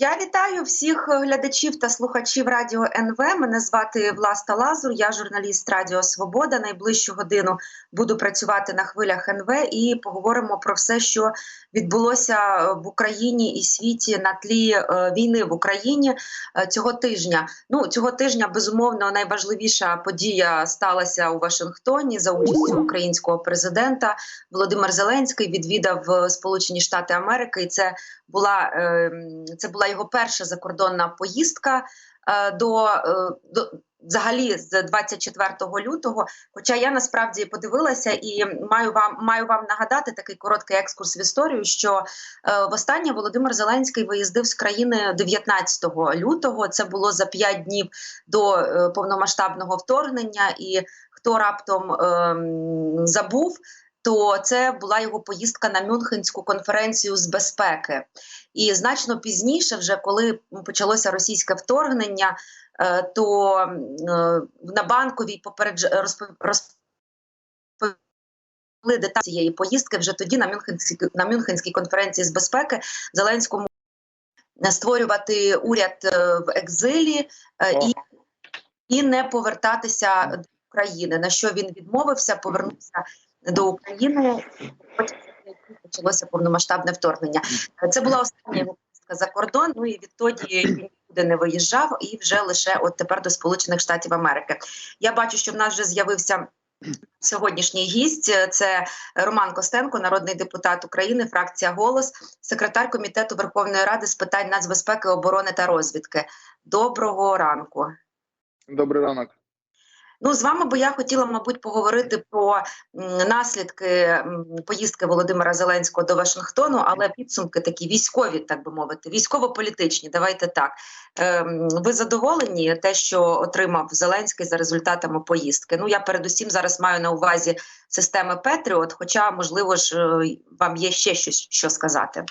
Я вітаю всіх глядачів та слухачів радіо НВ. Мене звати Власта Лазур. Я журналіст Радіо Свобода. Найближчу годину буду працювати на хвилях НВ і поговоримо про все, що відбулося в Україні і світі на тлі е, війни в Україні е, цього тижня. Ну цього тижня безумовно найважливіша подія сталася у Вашингтоні за участю українського президента. Володимир Зеленський відвідав е, Сполучені Штати Америки, і це була е, це була його перша закордонна поїздка е, до, е, до взагалі з 24 лютого. Хоча я насправді подивилася і маю вам маю вам нагадати такий короткий екскурс в історію, що е, востаннє Володимир Зеленський виїздив з країни 19 лютого. Це було за 5 днів до повномасштабного вторгнення, і хто раптом е, забув. То це була його поїздка на Мюнхенську конференцію з безпеки, і значно пізніше, вже коли почалося російське вторгнення, е, то е, на банковій попередж розповіли деталі цієї поїздки. Вже тоді на Мюнхенській на Мюнхенській конференції з безпеки Зеленському створювати уряд е, в екзилі і, і не повертатися до України. На що він відмовився, повернувся до України. Потім почалося повномасштабне вторгнення. Це була остання поїздка за кордон. Ну і відтоді він нікуди не виїжджав, і вже лише от тепер до Сполучених Штатів Америки. Я бачу, що в нас вже з'явився. Сьогоднішній гість це Роман Костенко, народний депутат України, фракція Голос, секретар комітету Верховної Ради з питань нацбезпеки, оборони та розвідки. Доброго ранку. Добрий ранок. Ну, з вами би я хотіла, мабуть, поговорити про наслідки поїздки Володимира Зеленського до Вашингтону, але підсумки такі військові, так би мовити, військово-політичні. Давайте так. Ем, ви задоволені те, що отримав Зеленський за результатами поїздки? Ну, я передусім зараз маю на увазі системи Петріот, хоча, можливо ж, е, вам є ще щось що сказати.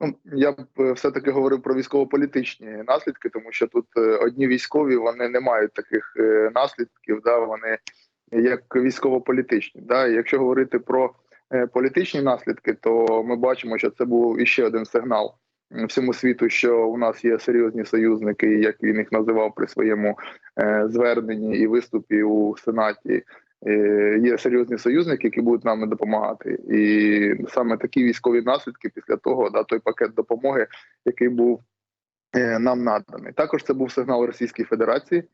Ну, я б е, все-таки говорив про військово-політичні наслідки, тому що тут е, одні військові вони не мають таких е, наслідків, да вони як військово-політичні. Да. Якщо говорити про політичні наслідки, то ми бачимо, що це був іще один сигнал всьому світу, що у нас є серйозні союзники, як він їх називав при своєму зверненні і виступі у сенаті. Е, є серйозні союзники, які будуть нам допомагати, і саме такі військові наслідки після того да той пакет допомоги, який був е, нам наданий. Також це був сигнал Російської Федерації.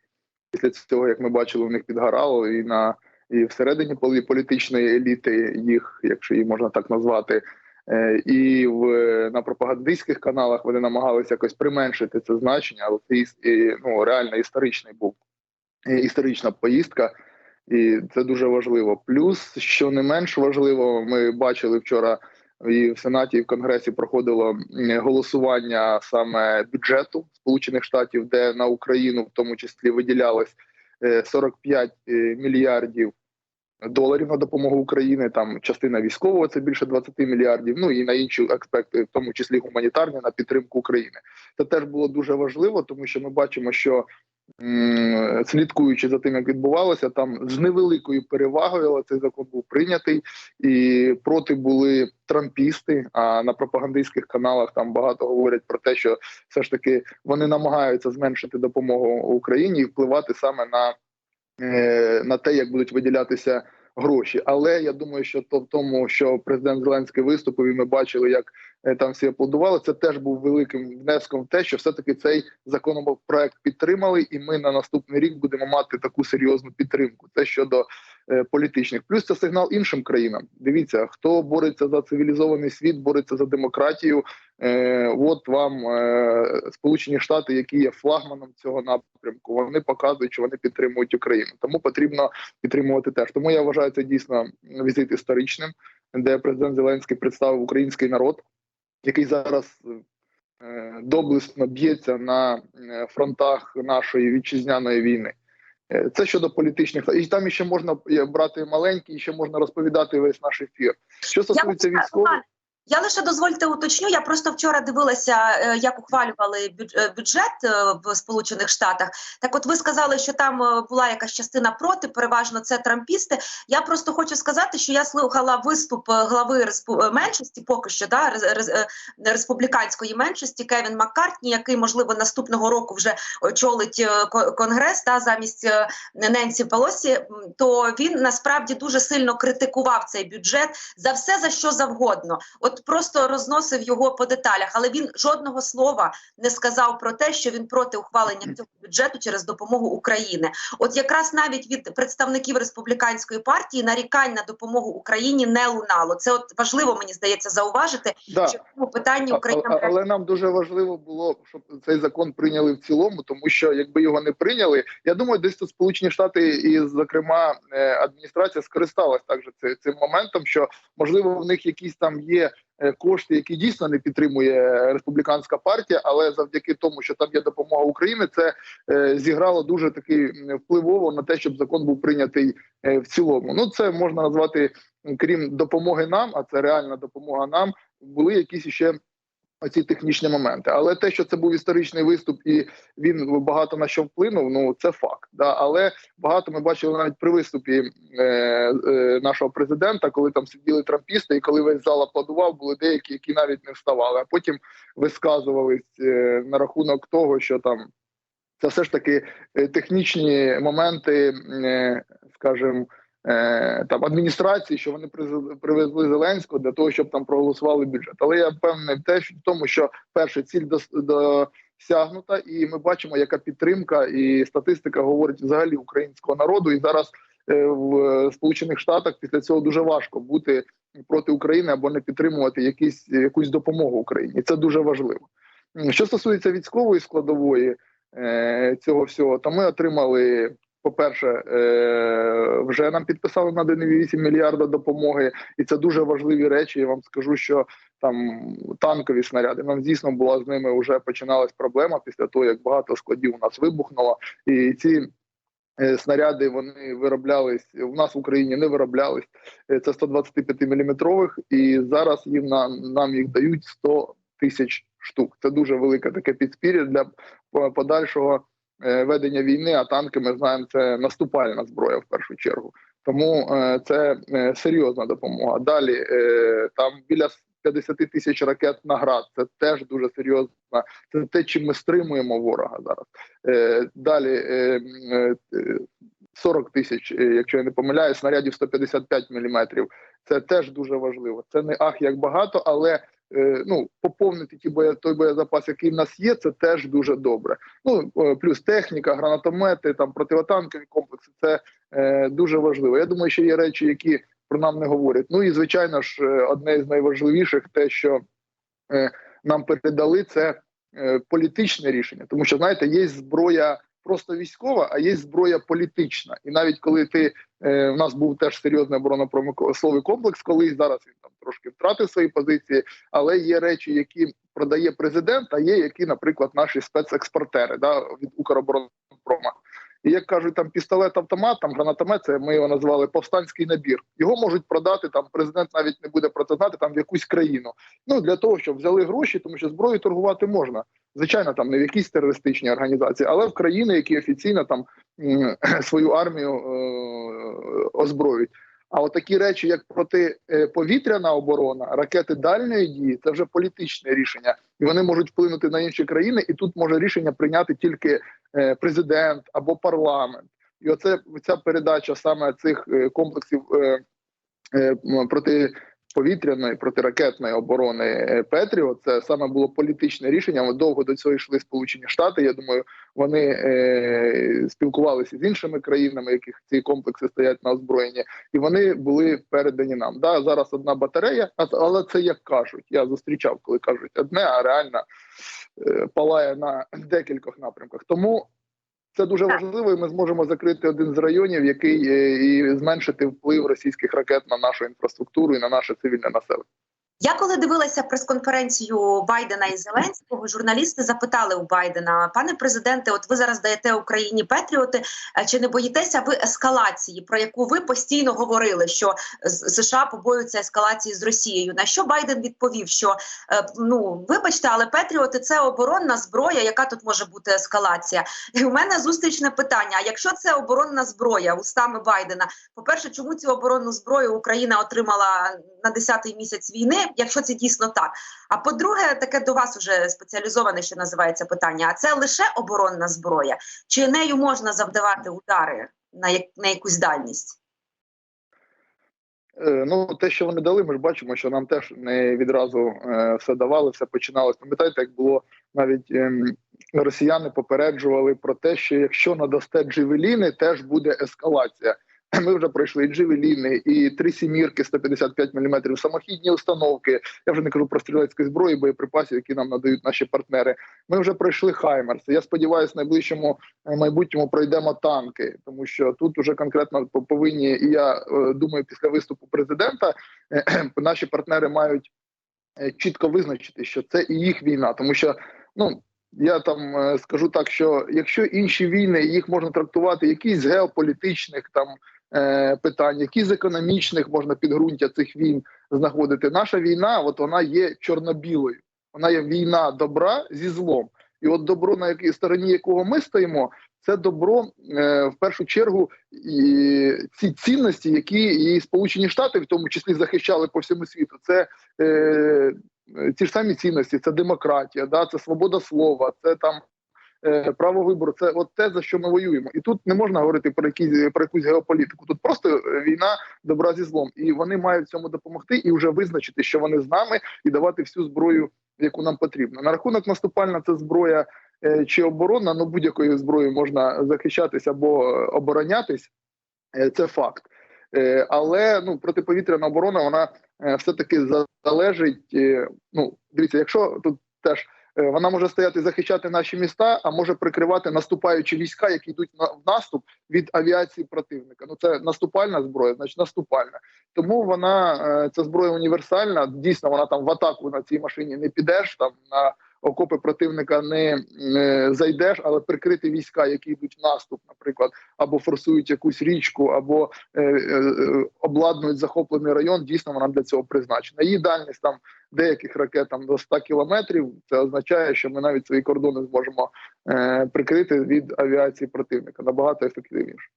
Після цього, як ми бачили, у них підгорало і на і всередині політичної еліти, їх, якщо її можна так назвати, е, і в на пропагандистських каналах вони намагалися якось применшити це значення, але це ну, реально історичний був історична поїздка. І це дуже важливо. Плюс, що не менш важливо, ми бачили вчора і в Сенаті і в Конгресі проходило голосування саме бюджету Сполучених Штатів, де на Україну в тому числі виділялось 45 е, е, мільярдів доларів на допомогу Україні. Там частина військового це більше 20 мільярдів. Ну і на інші аспекти, в тому числі гуманітарні, на підтримку України. Це теж було дуже важливо, тому що ми бачимо, що слідкуючи за тим, як відбувалося, там з невеликою перевагою, але цей закон був прийнятий, і проти були трампісти. А на пропагандистських каналах там багато говорять про те, що все ж таки вони намагаються зменшити допомогу Україні і впливати саме на, на те, як будуть виділятися. Гроші, але я думаю, що то в тому, що президент Зеленський виступив, і ми бачили, як Е, там всі аплодували. Це теж був великим внеском в те, що все таки цей законопроект підтримали, і ми на наступний рік будемо мати таку серйозну підтримку. Це щодо е, політичних. Плюс це сигнал іншим країнам. Дивіться, хто бореться за цивілізований світ, бореться за демократію. Е, От вам е, Сполучені Штати, які є флагманом цього напрямку. Вони показують, що вони підтримують Україну. Тому потрібно підтримувати теж. Тому я вважаю це дійсно візит історичним, де президент Зеленський представив український народ який зараз е, доблесно б'ється на е, фронтах нашої вітчизняної війни. Е, це щодо політичних і там ще можна брати маленький, і ще можна розповідати весь наш ефір. Що стосується військових. Я лише дозвольте уточню. Я просто вчора дивилася, е, як ухвалювали е, бюджет е, в Сполучених Штатах. Так, от ви сказали, що там була якась частина проти, переважно це трампісти. Я просто хочу сказати, що я слухала виступ глави меншості, поки що да, республіканської меншості Кевін Маккартні, який можливо наступного року вже очолить ко- конгрес та замість Ненсі Пелосі, то він насправді дуже сильно критикував цей бюджет за все за що завгодно. От просто розносив його по деталях, але він жодного слова не сказав про те, що він проти ухвалення цього бюджету через допомогу України. От якраз навіть від представників республіканської партії нарікань на допомогу Україні не лунало. Це от важливо мені здається зауважити, Да. що в цьому питанні Україна а- але нам дуже важливо було, щоб цей закон прийняли в цілому, тому що якби його не прийняли, я думаю, десь тут Сполучені Штати і, зокрема, е, адміністрація скористалась також ци- цим моментом, що можливо в них якісь там є. Е, Кошти, які дійсно не підтримує республіканська партія, але завдяки тому, що там є допомога України, це е, зіграло дуже таки впливово на те, щоб закон був прийнятий е, в цілому. Ну це можна назвати крім допомоги нам, а це реальна допомога нам. Були якісь ще оці технічні моменти. Але те, що це був історичний виступ, і він багато на що вплинув, ну це факт. Да. Але багато ми бачили навіть при виступі е, е, нашого президента, коли там сиділи трампісти, і коли весь зал аплодував, були деякі, які навіть не вставали, а потім висказувались е, на рахунок того, що там. Це все ж таки е, технічні моменти, е, скажімо, там адміністрації, що вони привезли Зеленського для того, щоб там проголосували бюджет. Але я впевнений в те, що в тому, що перша ціль дос- досягнута, і ми бачимо, яка підтримка і статистика говорить взагалі українського народу. І зараз е, в Сполучених Штатах після цього дуже важко бути проти України або не підтримувати якісь якусь допомогу Україні. Це дуже важливо. Що стосується військової складової е, цього всього, то ми отримали. По-перше, е, вже нам підписали на 1,8 мільярда допомоги, і це дуже важливі речі. Я вам скажу, що там танкові снаряди. Нам дійсно була з ними вже починалась проблема після того, як багато складів у нас вибухнуло, і ці. е, Снаряди вони вироблялись у нас в Україні, не вироблялись. Е, Це 125 міліметрових, і зараз їм нам, нам їх дають 100 тисяч штук. Це дуже велике таке підспір'я для подальшого ведення війни. А танки ми знаємо, це наступальна зброя в першу чергу. Тому е, це е, серйозна допомога. Далі е, там біля 50 тисяч ракет на град. Це теж дуже серйозна. Це те, чим ми стримуємо ворога зараз. Е, далі е, е, е, 40 тисяч, е, якщо я не помиляюсь, снарядів 155 міліметрів. Це теж дуже важливо. Це не ах як багато, але е, ну поповнити ті боє, той боєзапас, який в нас є, це теж дуже добре. Ну е, плюс техніка, гранатомети, там противотанкові комплекси. Це е, дуже важливо. Я думаю, що є речі, які про нам не говорять. Ну і звичайно ж, е, одне з найважливіших, те, що е, нам передали, це е, політичне рішення, тому що знаєте, є зброя. Просто військова, а є зброя політична. І навіть коли ти е, в нас був теж серйозний оборонно-промисловий комплекс, колись зараз він там трошки втратив свої позиції, але є речі, які продає президент, а є які, наприклад, наші спецекспортери да, від Укроборонпрома. І як кажуть, там пістолет, автомат, там гранатомет, це ми його назвали повстанський набір. Його можуть продати там. Президент навіть не буде про це знати там в якусь країну. Ну для того, щоб взяли гроші, тому що зброю торгувати можна. Звичайно, там не в якійсь терористичній організації, але в країни, які офіційно там свою армію е, озброюють. А от такі речі, як протиповітряна оборона, ракети дальньої дії, це вже політичне рішення, і вони можуть вплинути на інші країни. І тут може рішення прийняти тільки е, президент або парламент. І оце ця передача саме цих е, комплексів е, м, протиповітряної, протиракетної оборони е, Петріо. Це саме було політичне рішення. Ми довго до цього йшли Сполучені Штати. Я думаю, вони е, спілкувалися з іншими країнами, яких ці комплекси стоять на озброєнні, і вони були передані нам. Да, зараз одна батарея, але це як кажуть. Я зустрічав, коли кажуть одне, а реально е, палає на декількох напрямках. Тому це дуже важливо, і ми зможемо закрити один з районів, який е, і зменшити вплив російських ракет на нашу інфраструктуру і на наше цивільне населення. Я коли дивилася прес-конференцію Байдена і Зеленського, журналісти запитали у Байдена: пане президенте, от ви зараз даєте Україні Петріоти. е, Чи не боїтеся ви ескалації, про яку ви постійно говорили, що США побоюються ескалації з Росією? На що Байден відповів, що е, ну вибачте, але Петріоти це оборонна зброя, яка тут може бути ескалація? І у мене зустрічне питання: а якщо це оборонна зброя устами Байдена, по-перше, чому цю оборонну зброю Україна отримала на 10-й місяць війни, якщо це дійсно так? А по-друге, таке до вас уже спеціалізоване, що називається питання: а це лише оборонна зброя, чи нею можна завдавати удари на, як, на якусь дальність? Е, Ну, те, що вони дали, ми ж бачимо, що нам теж не відразу е, все давали, все починалось. Пам'ятаєте, як було навіть ем, росіяни попереджували про те, що якщо надасте джевеліни, теж буде ескалація. Ми вже пройшли і джевеліни, і три сімірки 155 мм, самохідні установки. Я вже не кажу про стрілецькі зброї, боєприпасів, які нам надають наші партнери. Ми вже пройшли Хаймерс. Я сподіваюся, в найближчому е, майбутньому пройдемо танки, тому що тут уже конкретно по- повинні, і я е, думаю, після виступу президента е, наші партнери мають чітко визначити, що це і їх війна, тому що ну. Я там скажу так, що якщо інші війни їх можна трактувати, якісь геополітичних там питань, які з економічних можна підґрунтя цих війн знаходити. Наша війна, от вона є чорно-білою, вона є війна добра зі злом. І от добро, на якій стороні якого ми стоїмо, це добро е, в першу чергу і ці цінності, які і Сполучені Штати в тому числі захищали по всьому світу. Це е, ті ж самі цінності, це демократія, да, це свобода слова, це там. Е, Право вибору це от те за що ми воюємо, і тут не можна говорити про якісь про якусь геополітику. Тут просто е, війна добра зі злом, і вони мають цьому допомогти і вже визначити, що вони з нами, і давати всю зброю, яку нам потрібно. На рахунок наступальна це зброя е, чи оборона. Ну будь-якою зброєю можна захищатись або оборонятись. Це факт. Але ну протиповітряна оборона вона все таки залежить. Ну дивіться, якщо тут теж вона може стояти захищати наші міста, а може прикривати наступаючі війська, які йдуть на в наступ від авіації противника. Ну це наступальна зброя, значить наступальна. Тому вона е, ця зброя універсальна. Дійсно, вона там в атаку на цій машині не підеш там на. Окопи противника не зайдеш, але прикрити війська, які йдуть в наступ, наприклад, або форсують якусь річку, або е, е, обладнують захоплений район. Дійсно, вона для цього призначена. Її дальність там деяких ракет там до 100 кілометрів. Це означає, що ми навіть свої кордони зможемо е, прикрити від авіації противника набагато ефективніше.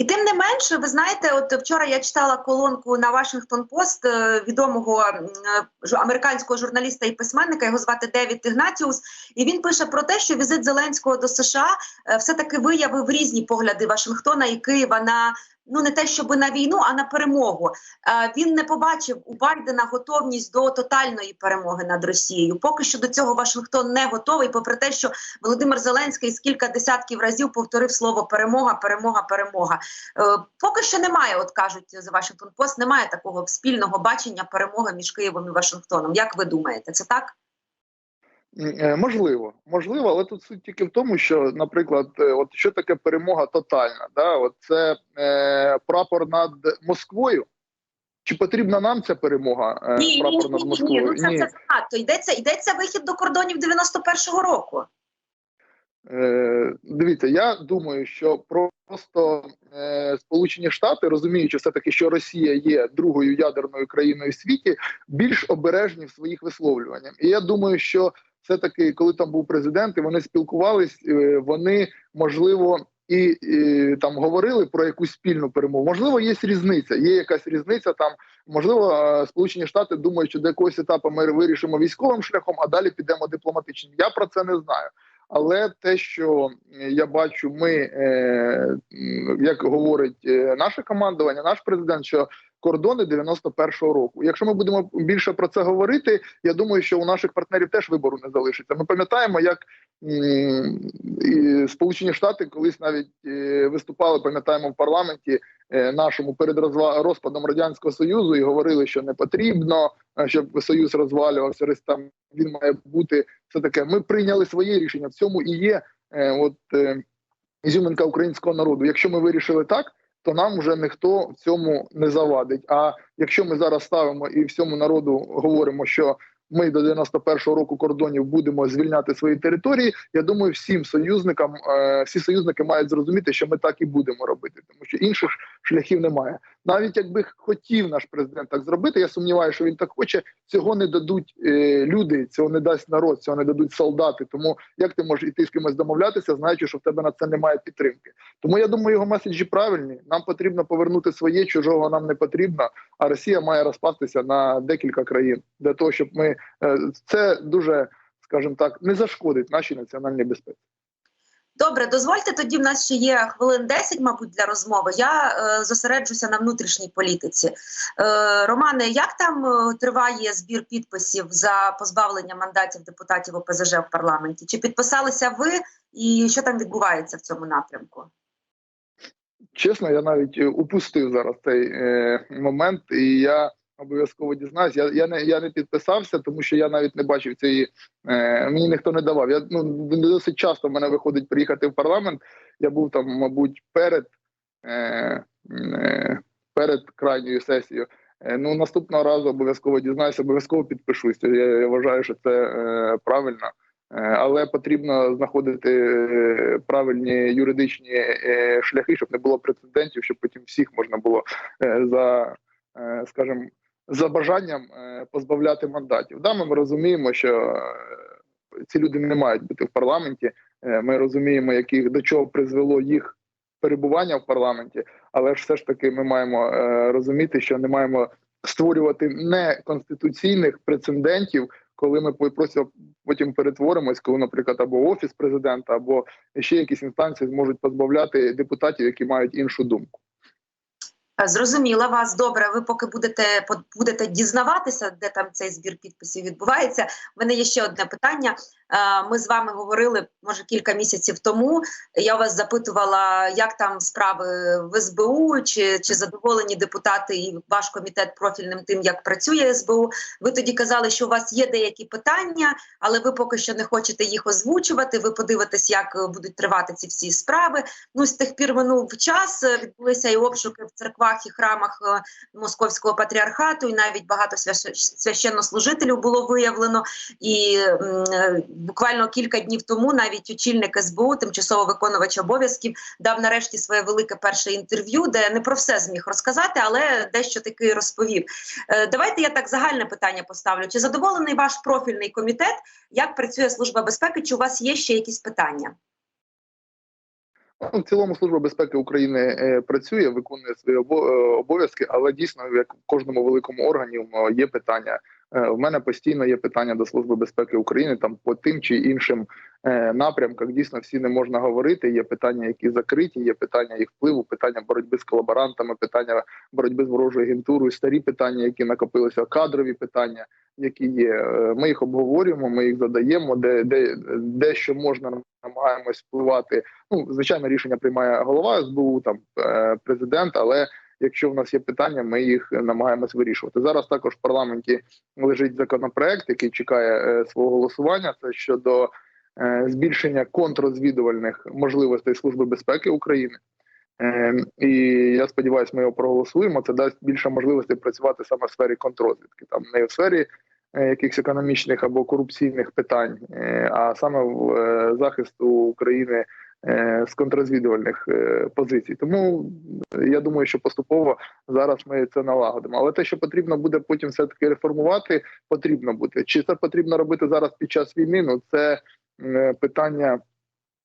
І тим не менше, ви знаєте, от вчора я читала колонку на Вашингтон Пост е, відомого е, американського журналіста і письменника. Його звати Девід Ігнатіус. І він пише про те, що візит Зеленського до США е, все таки виявив різні погляди Вашингтона і Києва на. Ну, не те, щоб на війну, а на перемогу. Е, він не побачив у Байдена готовність до тотальної перемоги над Росією. Поки що до цього Вашингтон не готовий, попри те, що Володимир Зеленський з кілька десятків разів повторив слово перемога, перемога, перемога. Е, Поки що немає, от кажуть за Вашингтон Пост, немає такого спільного бачення перемоги між Києвом і Вашингтоном. Як ви думаєте, це так? Е, Можливо, можливо, але тут суть тільки в тому, що, наприклад, е, от що таке перемога тотальна? Да? От це е, прапор над Москвою. Чи потрібна нам ця перемога? Е, Ні, ні, прапор ні, над ні, ні, Москвою? ну це, це занадто. Йдеться, йдеться вихід до кордонів 91-го року. Е, дивіться, я думаю, що просто е, Сполучені Штати, розуміючи все таки, що Росія є другою ядерною країною в світі, більш обережні в своїх висловлюваннях. І я думаю, що все таки, коли там був президент, і вони спілкувались, е, вони можливо. І, і там говорили про якусь спільну перемогу. Можливо, є різниця. Є якась різниця там. Можливо, е, Сполучені Штати думають, що до якогось етапу ми вирішимо військовим шляхом, а далі підемо дипломатичним. Я про це не знаю. Але те, що е, я бачу, ми е, як говорить наше командування, наш президент, що кордони 91-го року. Якщо ми будемо більше про це говорити, я думаю, що у наших партнерів теж вибору не залишиться. Ми пам'ятаємо, як Сполучені Штати колись навіть е, виступали, пам'ятаємо в парламенті е, нашому перед розпадом радянського союзу і говорили, що не потрібно, е, щоб союз розвалювався. Там він має бути все таке. Ми прийняли своє рішення. В цьому і є от ізюминка українського народу. Якщо ми вирішили так, то нам вже ніхто в цьому не завадить. А якщо ми зараз ставимо і всьому народу говоримо, що ми до 91-го року кордонів будемо звільняти свої території. Я думаю, всім союзникам е, всі союзники мають зрозуміти, що ми так і будемо робити, тому що інших шляхів немає. Навіть якби хотів наш президент так зробити, я сумніваюся, що він так хоче. Цього не дадуть е, люди, цього не дасть народ, цього не дадуть солдати. Тому як ти можеш іти з кимось домовлятися, знаючи, що в тебе на це немає підтримки. Тому я думаю, його меседжі правильні. Нам потрібно повернути своє, чужого нам не потрібно. А Росія має розпастися на декілька країн для того, щоб ми це дуже, скажімо так, не зашкодить нашій національній безпеці. Добре, дозвольте тоді. В нас ще є хвилин 10, мабуть, для розмови. Я е, зосереджуся на внутрішній політиці. Е, Романе, як там е, триває збір підписів за позбавлення мандатів депутатів ОПЗЖ в парламенті? Чи підписалися ви, і що там відбувається в цьому напрямку? Чесно, я навіть е, упустив зараз цей е, момент, і я обов'язково дізнаюсь. Я я не я не підписався, тому що я навіть не бачив цієї. Е, мені ніхто не давав. Я ну досить часто в мене виходить приїхати в парламент. Я був там, мабуть, перед е, е, перед крайньою сесією. Е, ну наступного разу обов'язково дізнаюся, обов'язково підпишусь. Я, я вважаю, що це е, правильно. Е, Але потрібно знаходити е, правильні юридичні е, шляхи, щоб не було прецедентів, щоб потім всіх можна було е, за, е, скажімо, за бажанням е, позбавляти мандатів. Да, ми розуміємо, що е, ці люди не мають бути в парламенті. Е, Ми розуміємо, яких до чого призвело їх перебування в парламенті, але ж все ж таки ми маємо розуміти, що не маємо створювати неконституційних прецедентів, коли ми просто потім перетворимось, коли, наприклад, або офіс президента, або ще якісь інстанції зможуть позбавляти депутатів, які мають іншу думку. Зрозуміла вас добре. Ви поки будете будете дізнаватися, де там цей збір підписів відбувається. У мене є ще одне питання. Е, Ми з вами говорили може кілька місяців тому. Я вас запитувала, як там справи в СБУ, чи чи задоволені депутати і ваш комітет профільним тим, як працює СБУ. Ви тоді казали, що у вас є деякі питання, але ви поки що не хочете їх озвучувати. Ви подивитесь, як будуть тривати ці всі справи. Ну з тих пір минув час. Відбулися і обшуки в церквах і храмах е, московського патріархату, і навіть багато священнослужителів було виявлено. І буквально кілька днів тому навіть очільник СБУ, тимчасово виконувач обов'язків, дав нарешті своє велике перше інтерв'ю, де не про все зміг розказати, але дещо таки розповів. Е, давайте я так загальне питання поставлю. Чи задоволений ваш профільний комітет? Як працює служба безпеки? Чи у вас є ще якісь питання? Ну, В цілому служба безпеки України е, працює, виконує свої е, обов'язки, але дійсно, як в кожному великому органі, є питання. Е, В мене постійно є питання до служби безпеки України там по тим чи іншим е, напрямках. Дійсно, всі не можна говорити. Є питання, які закриті, є питання їх впливу, питання боротьби з колаборантами, питання боротьби з ворожою агентурою, старі питання, які накопилися, кадрові питання, які є. Е, Ми їх обговорюємо, ми їх задаємо, де де, де що можна намагаємось впливати. Ну, звичайно, рішення приймає голова СБУ, там президент, але якщо в нас є питання, ми їх намагаємось вирішувати. Зараз також в парламенті лежить законопроект, який чекає е, свого голосування. Це щодо е, збільшення контррозвідувальних можливостей Служби безпеки України. Е, І я сподіваюся, ми його проголосуємо. Це дасть більше можливостей працювати саме в сфері контррозвідки, там не в сфері якихось економічних або корупційних питань, а саме в захисту України з контррозвідувальних е, позицій. Тому я думаю, що поступово зараз ми це налагодимо. Але те, що потрібно буде потім все таки реформувати, потрібно буде. Чи це потрібно робити зараз під час війни? Ну це е, питання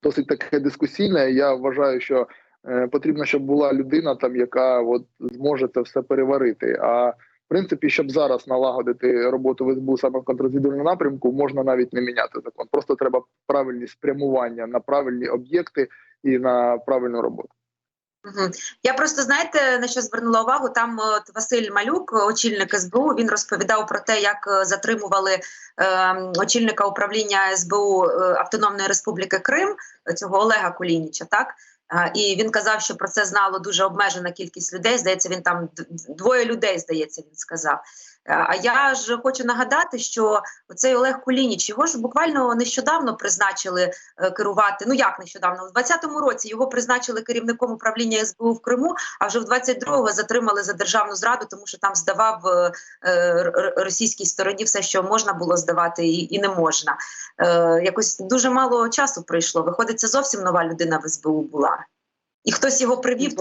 досить таке дискусійне. Я вважаю, що е, потрібно, щоб була людина, там яка от зможе це все переварити. А в принципі, щоб зараз налагодити роботу в СБУ саме в контррозвідувальному напрямку, можна навіть не міняти закон. Просто треба правильні спрямування на правильні об'єкти і на правильну роботу. Я просто знаєте на що звернула увагу. Там от Василь Малюк, очільник СБУ, він розповідав про те, як е, затримували е, очільника управління СБУ е, Автономної Республіки Крим, цього Олега Кулініча. Так і він казав, що про це знало дуже обмежена кількість людей. Здається, він там двоє людей, здається, він сказав. А я ж хочу нагадати, що цей Олег Кулініч його ж буквально нещодавно призначили е, керувати. Ну як нещодавно, у 20-му році його призначили керівником управління СБУ в Криму, а вже в 22-го затримали за державну зраду, тому що там здавав е, е, російській стороні все, що можна було здавати, і, не можна. Якось дуже мало часу пройшло. Виходить, це зовсім нова людина в СБУ була. І хтось його привів.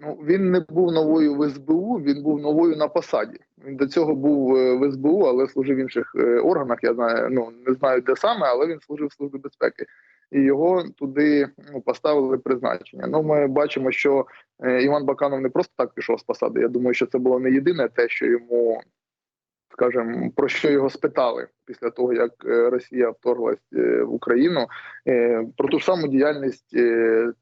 Ну, він не був новою в СБУ, він був новою на посаді. Він до цього був е, в СБУ, але служив в інших е, органах. Я знаю, ну не знаю де саме, але він служив в службі безпеки. І його туди ну, поставили призначення. Ну, ми бачимо, що е, Іван Баканов не просто так пішов з посади. Я думаю, що це було не єдине те, що йому, скажімо, про що його спитали після того, як е, Росія вторглась е, в Україну. Е, про ту ж саму діяльність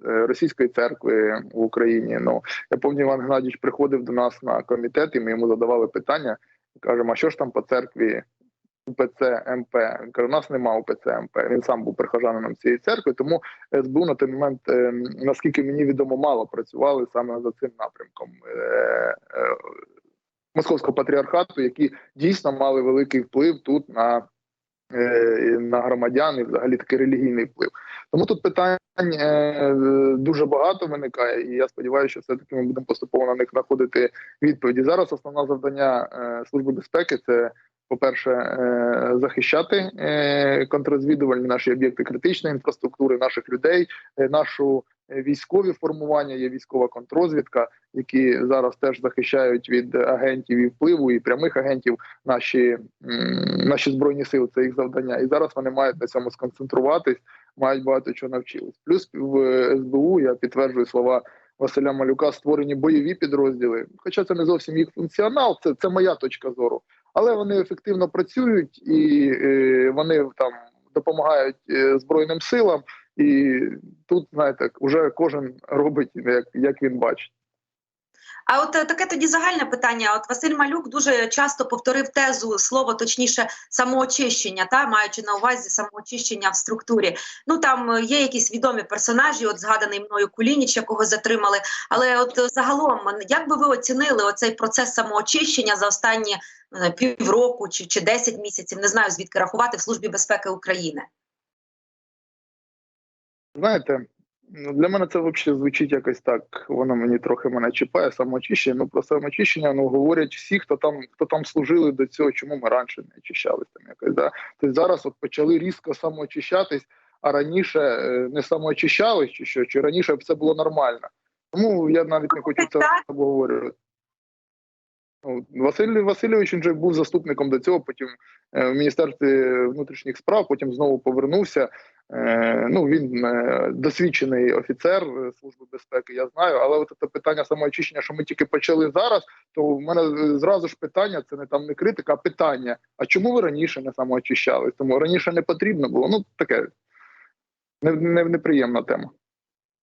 російської церкви в Україні. Ну я пам'ятаю, Іван Геннадійович приходив до нас на комітет, і ми йому задавали питання. Кажемо, а що ж там по церкві УПЦ МП? Каже, у нас нема УПЦ МП. Він сам був прихожанином цієї церкви, тому СБУ на той момент, наскільки мені відомо, мало працювали саме за цим напрямком. Московського патріархату, які дійсно мали великий вплив тут на е, на громадян і взагалі такий релігійний вплив. Тому тут питань е, дуже багато виникає, і я сподіваюся, що все-таки ми будемо поступово на них знаходити відповіді. Зараз основне завдання е, служби безпеки це. По-перше, захищати контррозвідувальні наші об'єкти критичної інфраструктури, наших людей, нашу військові формування, є військова контррозвідка, які зараз теж захищають від агентів і впливу і прямих агентів наші, наші збройні сили. Це їх завдання. І зараз вони мають на цьому сконцентруватись, мають багато чого навчились. Плюс в СБУ я підтверджую слова. Василя Малюка створені бойові підрозділи, хоча це не зовсім їх функціонал, це, це моя точка зору. Але вони ефективно працюють і е, вони там допомагають е, збройним силам. І тут, знаєте, вже кожен робить як, як він бачить. А от е, таке тоді загальне питання. От Василь Малюк дуже часто повторив тезу слово, точніше, самоочищення, та маючи на увазі самоочищення в структурі. Ну там е, є якісь відомі персонажі, от згаданий мною Кулініч, якого затримали. Але от е, загалом, як би ви оцінили оцей процес самоочищення за останні півроку чи, 10 місяців? Не знаю звідки рахувати в службі безпеки України. Знаєте, ну для мене це взагалі звучить якось так. Воно мені трохи мене чіпає. Самоочищення. Ну про самоочищення ну говорять всі, хто там хто там служили до цього, чому ми раніше не очищались там якось. Да? Тобто зараз от почали різко самоочищатись, а раніше е, не самоочищались, чи що, чи раніше все було нормально. Тому я навіть не хочу це обговорювати. Ну, Василь Васильович він же був заступником до цього, потім е, в Міністерстві внутрішніх справ, потім знову повернувся. Е, ну він е, досвідчений офіцер служби безпеки, я знаю. Але от це питання самоочищення, що ми тільки почали зараз, то в мене зразу ж питання, це не там не критика, а питання. А чому ви раніше не самоочищались? Тому раніше не потрібно було. Ну таке не, не, неприємна тема.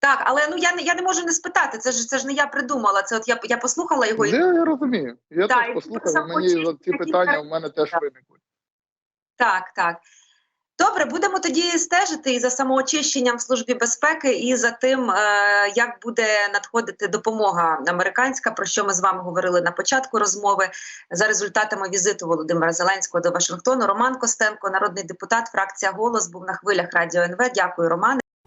Так, але ну я не я не можу не спитати. Це ж це ж не я придумала. Це от я я послухала його і Я, я розумію. Я Так, теж сам Мені ці питання в мене теж виникли. Так, так. Добре, будемо тоді стежити і за самоочищенням в службі безпеки, і за тим, е, як буде надходити допомога американська, про що ми з вами говорили на початку розмови за результатами візиту Володимира Зеленського до Вашингтону. Роман Костенко, народний депутат, фракція голос, був на хвилях радіо НВ. Дякую, Романе.